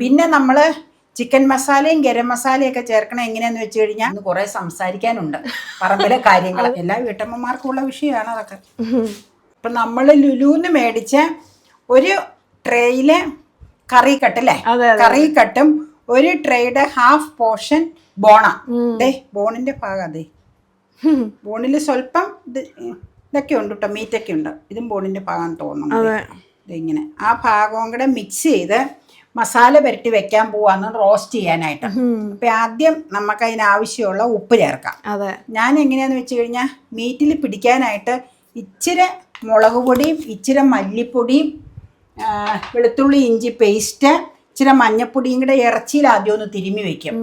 പിന്നെ നമ്മൾ ചിക്കൻ മസാലയും ഗരം മസാലയും ഒക്കെ ചേർക്കണം എങ്ങനെയാന്ന് വെച്ച് കഴിഞ്ഞാൽ ഇന്ന് കുറെ സംസാരിക്കാനുണ്ട്. പറമ്പിലെ കാര്യങ്ങൾ എല്ലാ വീട്ടമ്മമാർക്കും ഉള്ള വിഷയമാണ് അതൊക്കെ. ഇപ്പൊ നമ്മൾ ലുലുന്ന് മേടിച്ച ഒരു ട്രേയിലെ കറി കട്ടല്ലേ കറി കട്ടും ഒരു ട്രേയുടെ ഹാഫ് പോർഷൻ ബോണ. ദേ ബോണിന്റെ ഭാഗം അതെ ബോണിൽ സ്വല്പം ഇതൊക്കെ ഉണ്ട് കേട്ടോ മീറ്റൊക്കെ ഉണ്ട്. ഇതും ബോണിന്റെ ഭാഗം തോന്നുന്നു. അതെ. ഇതിങ്ങനെ ആ ഭാഗവും കൂടെ മിക്സ് ചെയ്ത് മസാല പുരട്ടി വെക്കാൻ പോവാന്ന് റോസ്റ്റ് ചെയ്യാനായിട്ട്. അപ്പൊ ആദ്യം നമുക്ക് അതിനാവശ്യമുള്ള ഉപ്പ് ചേർക്കാം. അതെ. ഞാൻ എങ്ങനെയാന്ന് വെച്ച് കഴിഞ്ഞാൽ മീറ്റിൽ പിടിക്കാനായിട്ട് ഇച്ചിരി മുളക് പൊടിയും ഇച്ചിരി മല്ലിപ്പൊടിയും വെളുത്തുള്ളി ഇഞ്ചി പേസ്റ്റ് ഇച്ചിരി മഞ്ഞപ്പൊടിയും കൂടെ ഇറച്ചിയിൽ ആദ്യം ഒന്ന് തിരുമ്മി വെക്കും.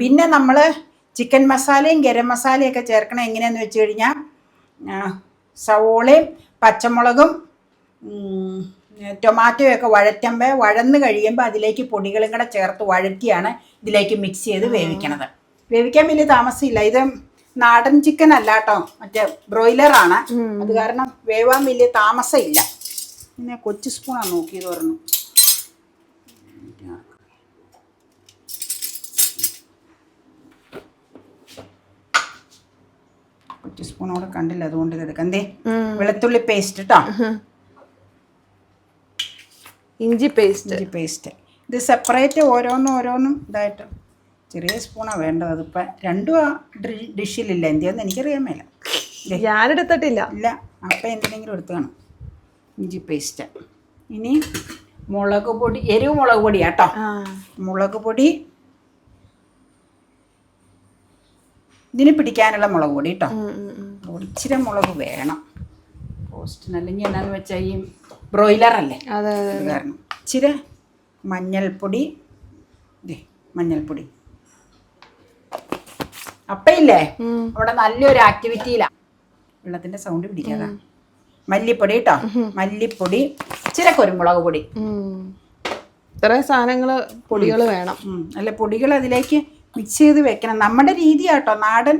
പിന്നെ നമ്മൾ ചിക്കൻ മസാലയും ഗരം മസാലയും ഒക്കെ ചേർക്കണം എങ്ങനെയാന്ന് വെച്ച് കഴിഞ്ഞാൽ സവോളയും പച്ചമുളകും ഉം, ടൊമാറ്റോയും ഒക്കെ വഴറ്റുമ്പോൾ വഴന്ന് കഴിയുമ്പോൾ അതിലേക്ക് പൊടികളും കൂടെ ചേർത്ത് വഴറ്റിയാണ് ഇതിലേക്ക് മിക്സ് ചെയ്ത് വേവിക്കണത്. വേവിക്കാൻ വലിയ താമസമില്ല. ഇത് നാടൻ ചിക്കൻ അല്ല കേട്ടോ. മറ്റേ ബ്രോയിലറാണ് അത് കാരണം വേവാൻ വലിയ താമസമില്ല. പിന്നെ കൊച്ചു സ്പൂണാണ് നോക്കിയത് പറഞ്ഞു. കൊച്ചു സ്പൂണോടെ കണ്ടില്ല. അതുകൊണ്ട് ഇത് എടുക്കാം. എന്തേ വെളുത്തുള്ളി പേസ്റ്റ് കേട്ടോ ഇഞ്ചി പേസ്റ്റ്. ഇഞ്ചി പേസ്റ്റ്. ഇത് സെപ്പറേറ്റ് ഓരോന്നും ഓരോന്നും ഇതായിട്ട് ചെറിയ സ്പൂണാണ് വേണ്ടത്. അതിപ്പോൾ രണ്ടും ഡിഷിലില്ല. എന്തിയാന്ന് എനിക്കറിയാൻ മേല. ഞാനെടുത്തിട്ടില്ല. ഇല്ല. അപ്പം എന്തിനെങ്കിലും എടുത്തു കാണും ഇഞ്ചി പേസ്റ്റ്. ഇനി മുളക് പൊടി എരിവ് മുളക് പൊടി കേട്ടോ മുളക് പൊടി. ഇതിന് പിടിക്കാനുള്ള മുളക് പൊടി കേട്ടോ. ഇച്ചിരി മുളക് വേണം. പോസ്റ്റിന് അല്ലെങ്കിൽ എന്നാന്ന് വെച്ചാൽ ഈ ബ്രോയിലർ അല്ലേ അതെ കാരണം ഇച്ചിരി മഞ്ഞൾപ്പൊടി. മഞ്ഞൾപ്പൊടി. അപ്പയില്ലേ? ഇല്ലേ അവിടെ നല്ലൊരു ആക്ടിവിറ്റിയിലാണ് വെള്ളത്തിന്റെ സൗണ്ട് പിടിക്കാതാ. മല്ലിപ്പൊടി കേട്ടോ? മല്ലിപ്പൊടി ഇച്ചിരി കുരുമുളക് പൊടി. സാധനങ്ങൾ പൊടികൾ വേണം. അല്ല പൊടികൾ അതിലേക്ക് മിക്സ് ചെയ്ത് വെക്കണം. നമ്മുടെ രീതിയാട്ടോ നാടൻ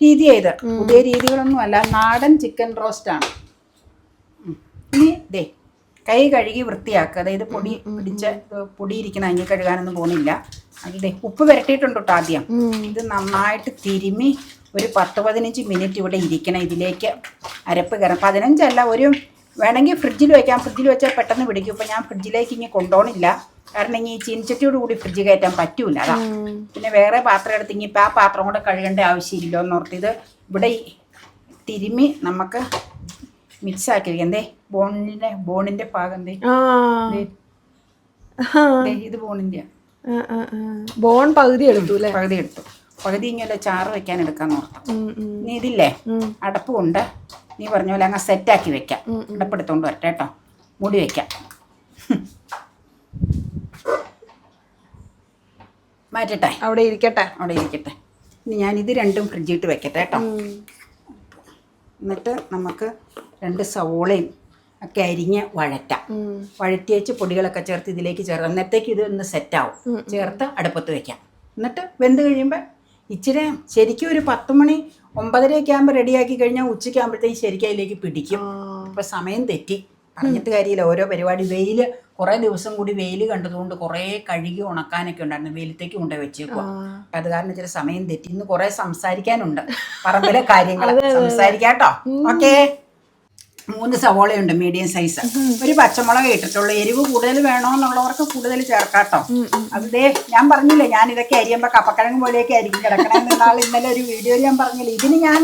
രീതിയായത്. പുതിയ രീതികളൊന്നും അല്ല നാടൻ ചിക്കൻ റോസ്റ്റ് ആണ്. ഇനി ദേ കൈ കഴുകി വൃത്തിയാക്കുക. അതായത് പൊടി പിടിച്ച പൊടിയിരിക്കുന്ന അഞ്ഞി കഴുകാനൊന്നും പോകുന്നില്ല. അതെ ഉപ്പ് പുരട്ടിയിട്ടുണ്ട് കേട്ടോ ആദ്യം. ഇത് നന്നായിട്ട് തിരുമി ഒരു പത്ത് പതിനഞ്ച് മിനിറ്റ് ഇവിടെ ഇരിക്കണം. ഇതിലേക്ക് അരപ്പ് കയറാം. പതിനഞ്ചല്ല ഒരു വേണമെങ്കിൽ ഫ്രിഡ്ജിൽ വെക്കാം. ഫ്രിഡ്ജിൽ വെച്ചാൽ പെട്ടെന്ന് പിടിക്കും. ഇപ്പം ഞാൻ ഫ്രിഡ്ജിലേക്ക് ഇനി കൊണ്ടുപോകണില്ല. കാരണം ഇനി ചീനിച്ചട്ടിയോട് കൂടി ഫ്രിഡ്ജ് കയറ്റാൻ പറ്റൂല. അതാ. പിന്നെ വേറെ പാത്രം എടുത്ത് ഇനി ഇപ്പം ആ പാത്രം കൂടെ കഴുകേണ്ട ആവശ്യമില്ലോ എന്ന് ഇത് ഇവിടെ തിരുമി നമുക്ക് മിക്സ് ആക്കി ബോണിന്റെ എന്തേ ദേ, ആ, ദേ, ഇത് ബോണിന്റെ. ബോൺ പകുതി എടുത്തു അല്ലേ? പകുതി എടുത്തു. പകുതി ഇങ്ങനെ ചാറ് വെക്കാൻ എടുക്കാന്ന് ഓർത്തു ഉം, ഉം. നീ ഇതില്ലേ. അടപ്പ് കൊണ്ട് നീ പറഞ്ഞ പോലെ അങ്ങ് സെറ്റാക്കി വെക്കാം. അടപ്പെടുത്തോണ്ട് വരട്ടെ കേട്ടോ. മൂടി വെക്കാം. മാറ്റട്ടെ? അവിടെ ഇരിക്കട്ടെ. അവിടെ ഇരിക്കട്ടെ. ഇനി ഞാൻ ഇത് രണ്ടും ഫ്രിഡ്ജിട്ട് വെക്കട്ടെ കേട്ടോ. എന്നിട്ട് നമുക്ക് രണ്ട് സവോളയും ഒക്കെ അരിഞ്ഞ് വഴറ്റാം. വഴറ്റി വഴറ്റിയേച്ച് പൊടികളൊക്കെ ചേർത്ത് ഇതിലേക്ക് ചേർത്ത് അന്നത്തേക്ക് ഇത് ഒന്ന് സെറ്റാവും ചേർത്ത് അടുപ്പത്ത് വെക്കാം. എന്നിട്ട് വെന്ത് കഴിയുമ്പോൾ ഇച്ചിരി ശരിക്കും ഒരു പത്ത് മണി ഒമ്പതരയൊക്കെ ആകുമ്പോൾ റെഡിയാക്കി കഴിഞ്ഞാൽ ഉച്ചയ്ക്ക് ആകുമ്പോഴത്തേക്ക് ശരിക്കും അതിലേക്ക് പിടിക്കും. ഇപ്പം സമയം തെറ്റി. പറഞ്ഞിട്ട് കാര്യമില്ല. ഓരോ പരിപാടി. വെയിൽ കുറേ ദിവസം കൂടി വെയിൽ കണ്ടതുകൊണ്ട് കുറേ കഴുകി ഉണക്കാനൊക്കെ ഉണ്ടായിരുന്നു. വെയിലത്തേക്ക് കൊണ്ടുപോയി വെച്ചേക്കുക അപ്പൊ അത് കാരണം ഇച്ചിരി സമയം തെറ്റി. ഇന്ന് കുറേ സംസാരിക്കാനുണ്ട്. പറമ്പിലെ കാര്യങ്ങൾ. സംസാരിക്കാട്ടോ. ഓക്കേ. മൂന്ന് സവോളയുണ്ട് മീഡിയം സൈസ് ഒരു പച്ചമുളക് ഇട്ടിട്ടുള്ളൂ. എരിവ് കൂടുതൽ വേണോന്നുള്ളവർക്ക് കൂടുതൽ ചേർക്കാട്ടോ. അതേ ഞാൻ പറഞ്ഞില്ലേ ഞാൻ ഇതൊക്കെ അരിയുമ്പോൾ കപ്പക്കിഴങ്ങ് പോലെയൊക്കെ ആയിരിക്കും കിടക്കണമെന്ന് നാൾ ഇന്നലെ ഒരു വീഡിയോയിൽ ഞാൻ പറഞ്ഞില്ലേ ഇതിന് ഞാൻ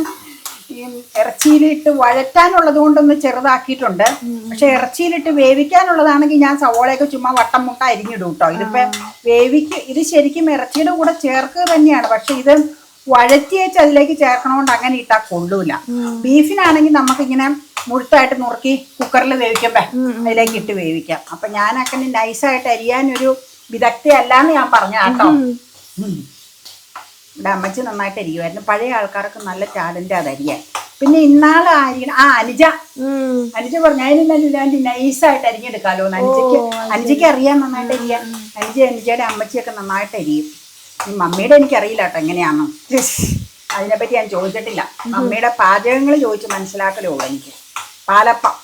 ഈ ഇറച്ചിയിലിട്ട് വഴറ്റാനുള്ളത് കൊണ്ടൊന്ന് ചെറുതാക്കിയിട്ടുണ്ട്. പക്ഷെ ഇറച്ചിയിലിട്ട് വേവിക്കാനുള്ളതാണെങ്കിൽ ഞാൻ സവോളയൊക്കെ ചുമ്മാ വട്ടം മുട്ട അരിഞ്ഞിടും കേട്ടോ ഇതിപ്പോ വേവിക്ക് ഇത് ശരിക്കും ഇറച്ചിയുടെ കൂടെ ചേർക്കുക തന്നെയാണ്. പക്ഷെ ഇത് വഴറ്റി വെച്ച് അതിലേക്ക് ചേർക്കണോണ്ട് അങ്ങനെ ഇട്ടാൽ കൊള്ളൂല. ബീഫിനാണെങ്കിൽ നമുക്കിങ്ങനെ മുഴുത്തായിട്ട് നുറുക്കി കുക്കറിൽ വേവിക്കുമ്പോ അതിലേക്ക് ഇട്ട് വേവിക്കാം. അപ്പൊ ഞാൻ അങ്ങനെ നൈസായിട്ട് അരിയാനൊരു വിദഗ്ധയല്ലാന്ന് ഞാൻ പറഞ്ഞു കേട്ടോ. ഇവിടെ അമ്മച്ചി നന്നായിട്ട് അരിയുമായിരുന്നു പഴയ ആൾക്കാർക്ക് നല്ല ടാലന്റ് അത് അരിയാൻ പിന്നെ ഇന്നാൾ അരിയണ ആ അനുജ. അനുജ പറഞ്ഞു അതിനെല്ലാം നൈസായിട്ട് അരിഞ്ഞെടുക്കാലോ അനുജയ്ക്ക് അനുജയ്ക്ക് അറിയാൻ നന്നായിട്ട് അരിയാൻ അനുജ അനുജയുടെ അമ്മച്ചിയൊക്കെ നന്നായിട്ട് അരിയും. ഈ മമ്മിയുടെ എനിക്കറിയില്ല കേട്ടോ എങ്ങനെയാണോ അതിനെപ്പറ്റി ഞാൻ ചോദിച്ചിട്ടില്ല. മമ്മിയുടെ പാചകങ്ങൾ ചോദിച്ച് മനസ്സിലാക്കലോ ഉള്ളൂ എനിക്ക്. പാലപ്പം.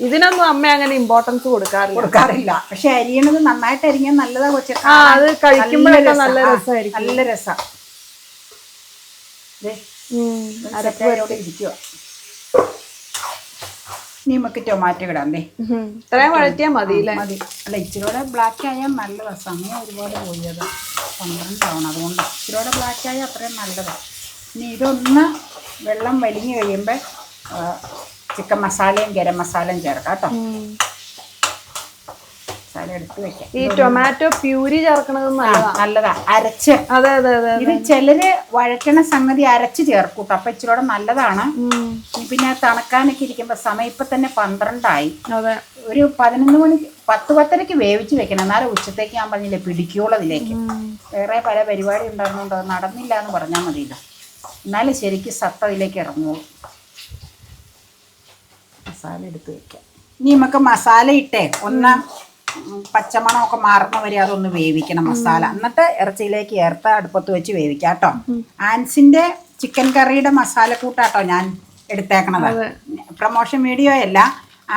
ഇതിനൊന്നും അമ്മ അങ്ങനെ ഇമ്പോർട്ടൻസ് കൊടുക്കാറില്ല. കൊടുക്കാറില്ല. പക്ഷെ അരിയണത് നന്നായിട്ട് അരിഞ്ഞാൽ നല്ലതാ കൊച്ചു. ആ അത് കഴിക്കുമ്പോഴൊക്കെ നല്ല രസമായിരിക്കും നല്ല രസം. ഇരിക്കുക ഇനി നമുക്ക് ടൊമാറ്റോ ഇടാം ദേ. ഉം. ഇത്രയും വഴറ്റിയാ മതി അല്ലേ? മതി. അല്ല ഇച്ചിരൂടെ ബ്ലാക്ക് ആയാൽ നല്ലതാണ് സമയം ഒരുപാട് പോയത് പന്ത്രണ്ടാവണം അതുകൊണ്ട്. ഇച്ചിരൂടെ ബ്ലാക്ക് ആയാൽ അത്രയും നല്ലതാണ് ഇനി ഇതൊന്ന് വെള്ളം വലിഞ്ഞു കഴിയുമ്പോൾ ചിക്കൻ മസാലയും ഗരം മസാലയും ചേർക്കാം കേട്ടോ. മസാല എടുത്ത് വെക്കാം. ഈ ടൊമാറ്റോ പ്യൂരി ചേർക്കണത് നല്ലതാ. നല്ലതാ. അരച്ച്. അതെ അതെ അതെ ഇത് ചിലര് വഴറ്റണ സംഗതി അരച്ച് ചേർക്കൂട്ടോ അപ്പൊ ഇച്ചിരൂടെ നല്ലതാണ്. പിന്നെ തണുക്കാനൊക്കെ ഇരിക്കുമ്പോ സമയം ഇപ്പൊ തന്നെ പന്ത്രണ്ടായി. അതെ. ഒരു പതിനൊന്ന് മണി പത്ത് പത്തരക്ക് വേവിച്ച് വെക്കണം. എന്നാലും ഉച്ചത്തേക്ക് ഞാൻ പറഞ്ഞില്ലേ പിടിക്കുള്ളൂ അതിലേക്ക് വേറെ പല പരിപാടി ഉണ്ടായിരുന്നുണ്ടോ നടന്നില്ല എന്ന് പറഞ്ഞാൽ മതിയല്ലോ. എന്നാലും ശരിക്കും സത്ത അതിലേക്ക് ഇറങ്ങുള്ളൂ മസാല എടുത്ത് വെക്കാം. ഇനി നമുക്ക് മസാല ഇട്ടേ. ഒന്ന് പച്ചമണം പച്ചമണമൊക്കെ മാറുന്ന വരെ അതൊന്ന് വേവിക്കണം മസാല. എന്നിട്ട് ഇറച്ചിയിലേക്ക് ഏർത്ത അടുപ്പത്ത് വെച്ച് വേവിക്കാം കേട്ടോ. ആൻസിന്റെ ചിക്കൻ കറിയുടെ മസാല കൂട്ടാട്ടോ ഞാൻ എടുത്തേക്കണത്. പ്രൊമോഷൻ വീഡിയോ അല്ല.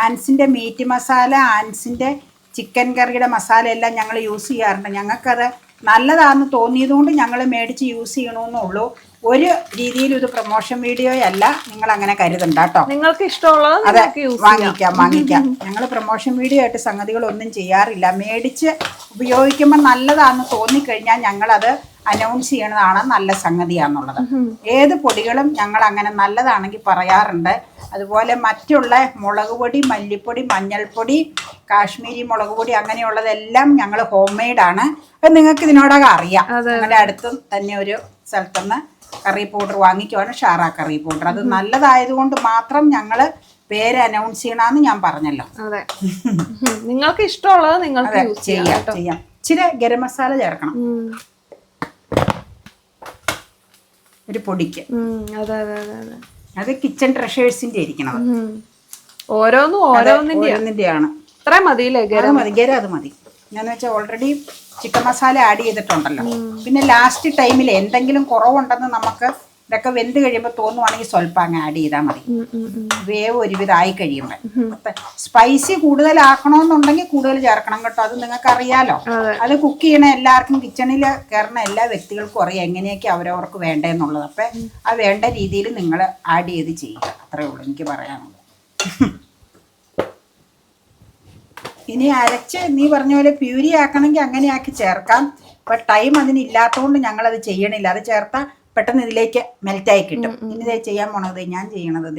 ആൻസിന്റെ മീറ്റ് മസാല ആൻസിന്റെ ചിക്കൻ കറിയുടെ മസാല എല്ലാം ഞങ്ങൾ യൂസ് ചെയ്യാറുണ്ട്. ഞങ്ങൾക്കത് നല്ലതാണെന്ന് തോന്നിയതുകൊണ്ട് ഞങ്ങൾ മേടിച്ച് യൂസ് ചെയ്യണമെന്നുള്ളൂ ഒരു രീതിയിലും ഇത് പ്രൊമോഷൻ വീഡിയോ അല്ല നിങ്ങൾ അങ്ങനെ കരുതണ്ട കേട്ടോ. നിങ്ങൾക്ക് ഇഷ്ടമുള്ളത് അതെ വാങ്ങിക്കാം വാങ്ങിക്കാം. ഞങ്ങൾ പ്രൊമോഷൻ വീഡിയോ ആയിട്ട് സംഗതികളൊന്നും ചെയ്യാറില്ല. മേടിച്ച് ഉപയോഗിക്കുമ്പോൾ നല്ലതാണെന്ന് തോന്നിക്കഴിഞ്ഞാൽ ഞങ്ങളത് അനൗൺസ് ചെയ്യണതാണ് നല്ല സംഗതിയാന്നുള്ളത്. ഏത് പൊടികളും ഞങ്ങൾ അങ്ങനെ നല്ലതാണെങ്കിൽ പറയാറുണ്ട്. അതുപോലെ മറ്റുള്ള മുളക് പൊടി മല്ലിപ്പൊടി മഞ്ഞൾപ്പൊടി കാശ്മീരി മുളക് പൊടി അങ്ങനെയുള്ളതെല്ലാം ഞങ്ങൾ ഹോം മെയ്ഡാണ് അപ്പം നിങ്ങൾക്ക് ഇതിനോടകം അറിയാം. നിങ്ങളുടെ അടുത്തും തന്നെ ഒരു സ്ഥലത്തുനിന്ന് കറി പൗഡർ വാങ്ങിക്കുവാണ് ഷാറ കറി പൗഡർ അത് നല്ലതായതുകൊണ്ട് മാത്രം ഞങ്ങൾ പേര് അനൗൺസ് ചെയ്യണമെന്ന് ഞാൻ പറഞ്ഞല്ലോ. അതെ. നിങ്ങൾക്ക് ഇഷ്ടമുള്ളത് നിങ്ങൾക്ക് യൂസ് ചെയ്യാം ചെയ്യാം ഇച്ചിരി ഗരം മസാല ചേർക്കണം. ഒരു പൊടിക്ക്. അതെ അതെ അതെ അതെ. കിച്ചൺ ട്രഷേഴ്സിന്റെ ഇരിക്കണം. ഓരോന്നും ഓരോന്നിന്റെ ഓരോന്നിന്റെയാണ്. ഇത്ര മതിയില്ലേ ഗരം? മതി ഗരം അത് മതി. ഞാൻ വെച്ചാൽ ഓൾറെഡി ചിക്കൻ മസാല ആഡ് ചെയ്തിട്ടുണ്ടല്ലോ. പിന്നെ ലാസ്റ്റ് ടൈമിൽ എന്തെങ്കിലും കുറവുണ്ടെന്ന് നമുക്ക് ഇതൊക്കെ വെന്ത് കഴിയുമ്പോൾ തോന്നുവാണെങ്കിൽ സ്വല്പം അങ്ങ് ആഡ് ചെയ്താൽ മതി. വേവ് ഒരുവിധമായി കഴിയുമ്പോൾ സ്പൈസി കൂടുതലാക്കണമെന്നുണ്ടെങ്കിൽ കൂടുതൽ ചേർക്കണം കേട്ടോ. അത് നിങ്ങൾക്ക് അറിയാലോ അത് കുക്ക് ചെയ്യണ എല്ലാവർക്കും കിച്ചണിൽ കയറുന്ന എല്ലാ വ്യക്തികൾക്കും അറിയാം എങ്ങനെയൊക്കെ അവരവർക്ക് വേണ്ടതെന്നുള്ളത് അപ്പം ആ വേണ്ട രീതിയിൽ നിങ്ങൾ ആഡ് ചെയ്ത് ചെയ്യുക. അത്രേ ഉള്ളൂ എനിക്ക് പറയാനുള്ളത് ഇനി അരച്ച് നീ പറഞ്ഞ പോലെ പ്യൂരി ആക്കണമെങ്കിൽ അങ്ങനെ ആക്കി ചേർക്കാം. ഇപ്പം ടൈം അതിനില്ലാത്തതുകൊണ്ട് അത് ചെയ്യണില്ല. അത് ചേർത്താൽ പെട്ടെന്ന് ഇതിലേക്ക് മെൽറ്റായി കിട്ടും. ഇനി ഇതേ ചെയ്യാൻ പോണത് ഞാൻ ചെയ്യണത്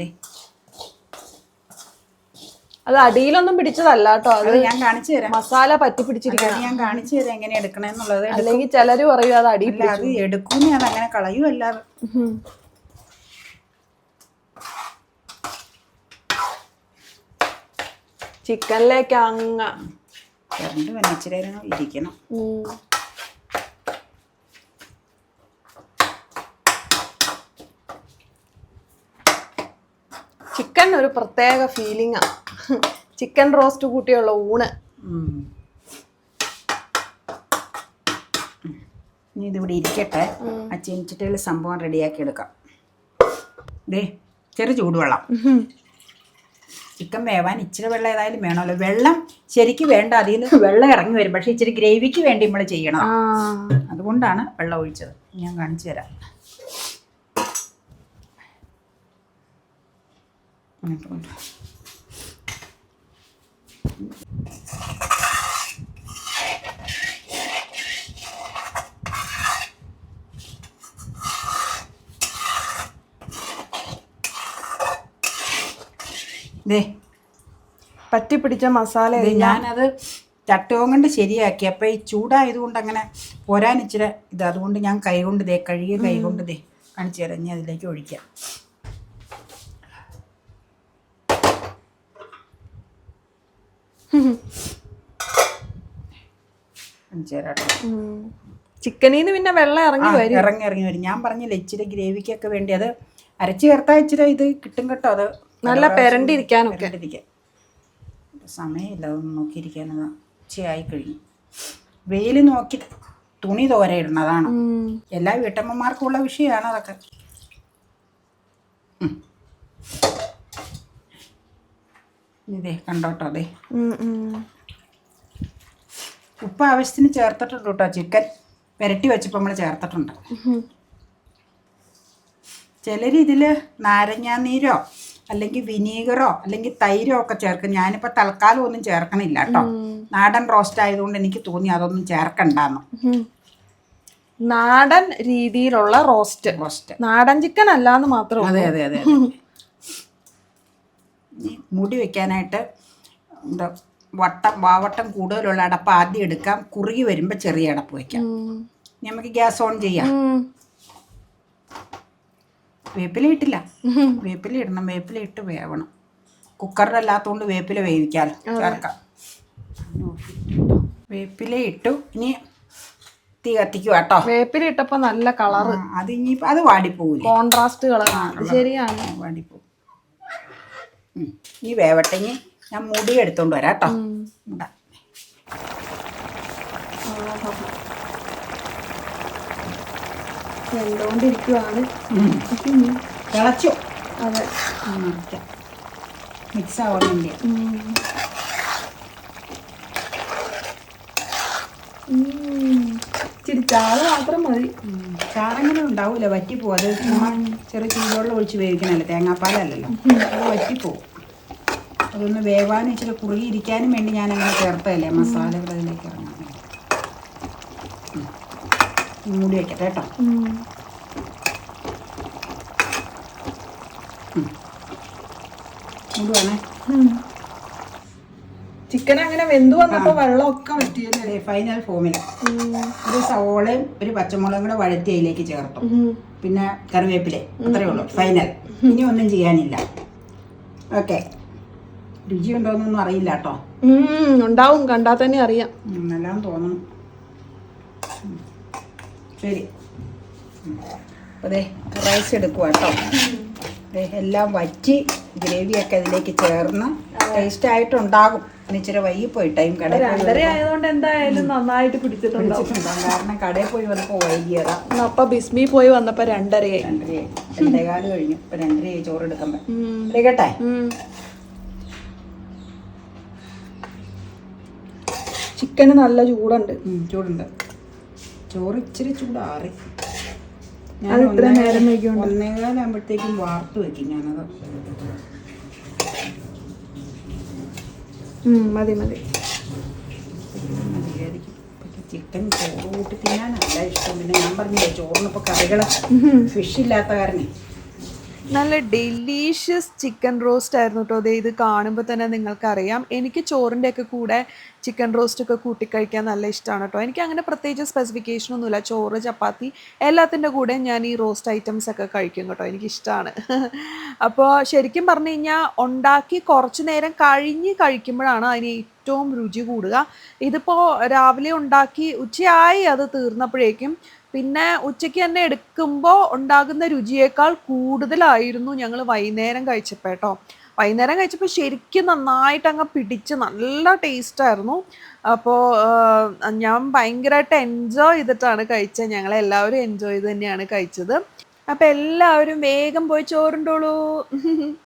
അത് അടിയിലൊന്നും പിടിച്ചതല്ല കേട്ടോ. അത് ഞാൻ കാണിച്ചു തരാം. മസാല പറ്റി പിടിച്ചിരിക്കണം അത് ഞാൻ കാണിച്ചു തരാം എങ്ങനെ എടുക്കണമെന്നുള്ളത് അല്ലെങ്കിൽ ചിലര് പറയും അത് അടിയിൽ അത് എടുക്കൂന്ന് അത് അങ്ങനെ കളയുമല്ല ചിക്കനിലേക്ക് അങ്ങ കറണ്ട് നേരം ഇരിക്കണം. ചിക്കൻ ഒരു പ്രത്യേക ഫീലിംഗാ ചിക്കൻ റോസ്റ്റ് കൂട്ടിയുള്ള ഊണ്. ഇനി ഇതിവിടെ ഇരിക്കട്ടെ. ആ ചീനിച്ചിട്ടയിൽ സംഭവം റെഡിയാക്കി എടുക്കാം. ദേ ചെറു ചൂടുവെള്ളം. ചിക്കൻ വേവാൻ ഇച്ചിരി വെള്ളം ഏതായാലും വേണമല്ലോ. വെള്ളം ശരിക്ക് വേണ്ട അതിൽ നിന്ന് വെള്ളം ഇറങ്ങി വരും. പക്ഷേ ഇച്ചിരി ഗ്രേവിക്ക് വേണ്ടി നമ്മൾ ചെയ്യണം. അതുകൊണ്ടാണ് വെള്ളം ഒഴിച്ചത്. ഞാൻ കാണിച്ചു തരാം. ദേ പറ്റി പിടിച്ച മസാല ഞാനത് ചട്ടവും കൊണ്ട് ശരിയാക്കി. അപ്പം ഈ ചൂടായതുകൊണ്ട് അങ്ങനെ പോരാൻ ഇച്ചിരി ഇത്. അതുകൊണ്ട് ഞാൻ കൈ കൊണ്ട് ദേ കഴുകിയ കൈ കൊണ്ട് ദേ കാണിച്ചു തരാം ഇനി അതിലേക്ക് ഒഴിക്കാം ചിക്കനീന്ന് പിന്നെ വെള്ളം ഇറങ്ങി വരും. ഇറങ്ങി ഇറങ്ങി വരും. ഞാൻ പറഞ്ഞില്ല ഇച്ചിരി ഗ്രേവിക്കൊക്കെ വേണ്ടി. അത് അരച്ച് ചേർത്താൽ ഇച്ചിരി ഇത് കിട്ടും കേട്ടോ. അത് നല്ല പെരണ്ടിരിക്കാനൊക്കെ. സമയമില്ല അതൊന്നും നോക്കിയിരിക്കാനതാ ഉച്ചയായി കഴിഞ്ഞു. വെയിൽ നോക്കി തുണി തോരയിടണം അതാണ് എല്ലാ വീട്ടമ്മമാർക്കും ഉള്ള വിഷയമാണ് അതൊക്കെ. ഇതേ കണ്ടോട്ടോ അതെ. ഉപ്പ് ആവശ്യത്തിന് ചേർത്തിട്ടുണ്ട് കേട്ടോ ചിക്കൻ പുരട്ടി വെച്ചപ്പോൾ നമ്മൾ ചേർത്തിട്ടുണ്ട്. ചിലർ ഇതിൽ നാരങ്ങാനീരോ അല്ലെങ്കിൽ വിനീഗറോ അല്ലെങ്കിൽ തൈരോ ഒക്കെ ചേർക്കും. ഞാനിപ്പോൾ തൽക്കാലം ഒന്നും ചേർക്കണില്ല കേട്ടോ നാടൻ റോസ്റ്റ് ആയതുകൊണ്ട് എനിക്ക് തോന്നി അതൊന്നും ചേർക്കണ്ടെന്ന്. നാടൻ രീതിയിലുള്ള റോസ്റ്റ് റോസ്റ്റ് നാടൻ ചിക്കൻ അല്ലാന്ന് മാത്രം അതെ അതെ അതെ മുടി വെക്കാനായിട്ട് എന്താ വട്ടം വാവട്ടം കൂടുതലുള്ള അടപ്പ് ആദ്യം എടുക്കാം. കുറുകി വരുമ്പോൾ ചെറിയ അടപ്പ് വെക്കാം. നമുക്ക് ഗ്യാസ് ഓൺ ചെയ്യാം. വേപ്പില ഇട്ടില്ല വേപ്പില ഇടണം വേപ്പില ഇട്ട് വേവണം. കുക്കറിലല്ലാത്തോണ്ട് വേപ്പില വേവിക്കാലോ. ചേർക്കാം. വേപ്പില ഇട്ടു ഇനി തീ കത്തിക്കുക കേട്ടോ വേപ്പിലിട്ടപ്പോ നല്ല കളർ അത് ഇനി അത് വാടിപ്പോവില്ലേ കോൺട്രാസ്റ്റ് കളർ ശരിയാണ്. വാടിപ്പോവും. ഇനി വേവട്ടെങ്കിൽ ഞാൻ മുടി എടുത്തോണ്ട് വരാം കേട്ടോ മുട. വെന്തോണ്ടിരിക്കുവാണ്. തിളച്ചു. അതെ. മിക്സ് ആവണമില്ല. ഇച്ചിരി ചാറ് മാത്രം മതി. ചാറങ്ങനെ ഉണ്ടാവൂല വറ്റിപ്പോവും. അത് ചെറിയ ചൂടുവെള്ളം ഒഴിച്ച് വേവിക്കണല്ലോ തേങ്ങാപ്പാലല്ലല്ലോ. അത് വറ്റിപ്പോവും. അതൊന്ന് വേവാനും ഇച്ചിരി കുറുകിയിരിക്കാനും വേണ്ടി ഞാൻ അങ്ങനെ ചേർത്തതല്ലേ മസാലകൾ അതിലേക്ക് ഇറങ്ങാൻ മൂടി വയ്ക്കട്ടെ കേട്ടോ. മൂടുവാണേ ചിക്കൻ അങ്ങനെ വെന്തു വന്നപ്പോ വെള്ളമൊക്കെ വറ്റിയല്ലേ? അതെ ഫൈനൽ ഫോമിൽ. ഒരു സവോളയും ഒരു പച്ചമുളകും കൂടെ വഴറ്റി അതിലേക്ക് ചേർത്തു. പിന്നെ കറിവേപ്പില അത്രയേ ഉള്ളൂ ഫൈനൽ ഇനി ഒന്നും ചെയ്യാനില്ല. ഓക്കെ രുചി ഉണ്ടോന്നൊന്നും അറിയില്ല കേട്ടോ. ഉണ്ടാവും കണ്ടാൽ തന്നെ അറിയാം. എല്ലാം തോന്നുന്നു. ശരി. അതെ റൈസ് എടുക്കുക കേട്ടോ എല്ലാം വറ്റി ഗ്രേവിയൊക്കെ അതിലേക്ക് ചേർന്ന് ടേസ്റ്റ് ആയിട്ടുണ്ടാകും. ഇച്ചിരി വൈകി പോയി ടൈം കടയിൽ ആയതുകൊണ്ട് എന്തായാലും നന്നായിട്ട് പിടിച്ചിട്ടുണ്ടാവും കാരണം കടയിൽ പോയി വന്നപ്പോൾ വൈകിയതാ. അപ്പൊ ബിസ്മി പോയി വന്നപ്പോ രണ്ടരയായി. രണ്ടരയായി. രണ്ടേകാൽ കഴിഞ്ഞു. ഇപ്പൊ രണ്ടരയായി ചോറ് എടുക്കുമ്പോൾ ഉം. എടുക്കട്ടെ ചിക്കന് നല്ല ചൂടുണ്ട്. ചൂടുണ്ട്. ചോറ് ഇച്ചിരി ചൂടാറി. ഞാൻ ഇത്ര നേരം ഒന്നേകാലാകുമ്പോഴത്തേക്കും വാർത്ത് വെക്കും ഞാനത്. മതി മതി. ചിക്കൻ ചോറ് കൂട്ടി തിന്നാനല്ല ഇഷ്ടം. പിന്നെ ഞാൻ പറഞ്ഞില്ലേ ചോറിനിപ്പോൾ കറികൾ ഫിഷ് ഇല്ലാത്ത കാരണം. നല്ല ഡെലീഷ്യസ് ചിക്കൻ റോസ്റ്റ് ആയിരുന്നു കേട്ടോ അതെ ഇത് കാണുമ്പോൾ തന്നെ നിങ്ങൾക്കറിയാം. എനിക്ക് ചോറിന്റെ ഒക്കെ കൂടെ ചിക്കൻ റോസ്റ്റ് ഒക്കെ കൂട്ടിക്കഴിക്കാൻ നല്ല ഇഷ്ടമാണ് കേട്ടോ എനിക്ക് അങ്ങനെ പ്രത്യേകിച്ച് സ്പെസിഫിക്കേഷൻ ഒന്നുമില്ല. ചോറ് ചപ്പാത്തി എല്ലാത്തിന്റെ കൂടെ ഞാൻ ഈ റോസ്റ്റ് ഐറ്റംസ് ഒക്കെ കഴിക്കും കേട്ടോ എനിക്കിഷ്ടമാണ് അപ്പോൾ ശരിക്കും പറഞ്ഞു കഴിഞ്ഞാൽ ഉണ്ടാക്കി കുറച്ച് നേരം കഴിഞ്ഞ് കഴിക്കുമ്പോഴാണ് അതിന് ഏറ്റവും രുചി കൂടുക. ഇതിപ്പോൾ രാവിലെ ഉണ്ടാക്കി ഉച്ചയായി അത് തീർന്നപ്പോഴേക്കും പിന്നെ ഉച്ചയ്ക്ക് തന്നെ എടുക്കുമ്പോൾ ഉണ്ടാകുന്ന രുചിയേക്കാൾ കൂടുതലായിരുന്നു ഞങ്ങൾ വൈകുന്നേരം കഴിച്ചപ്പോൾ കേട്ടോ. വൈകുന്നേരം കഴിച്ചപ്പോൾ ശരിക്കും നന്നായിട്ട് അങ്ങ് പിടിച്ച് നല്ല ടേസ്റ്റായിരുന്നു അപ്പോൾ ഞാൻ ഭയങ്കരമായിട്ട് എൻജോയ് ചെയ്തിട്ടാണ് കഴിച്ചത്. ഞങ്ങളെല്ലാവരും എൻജോയ് ചെയ്ത് തന്നെയാണ് കഴിച്ചത്. അപ്പോൾ എല്ലാവരും വേഗം പോയി ചോറുണ്ടോളൂ.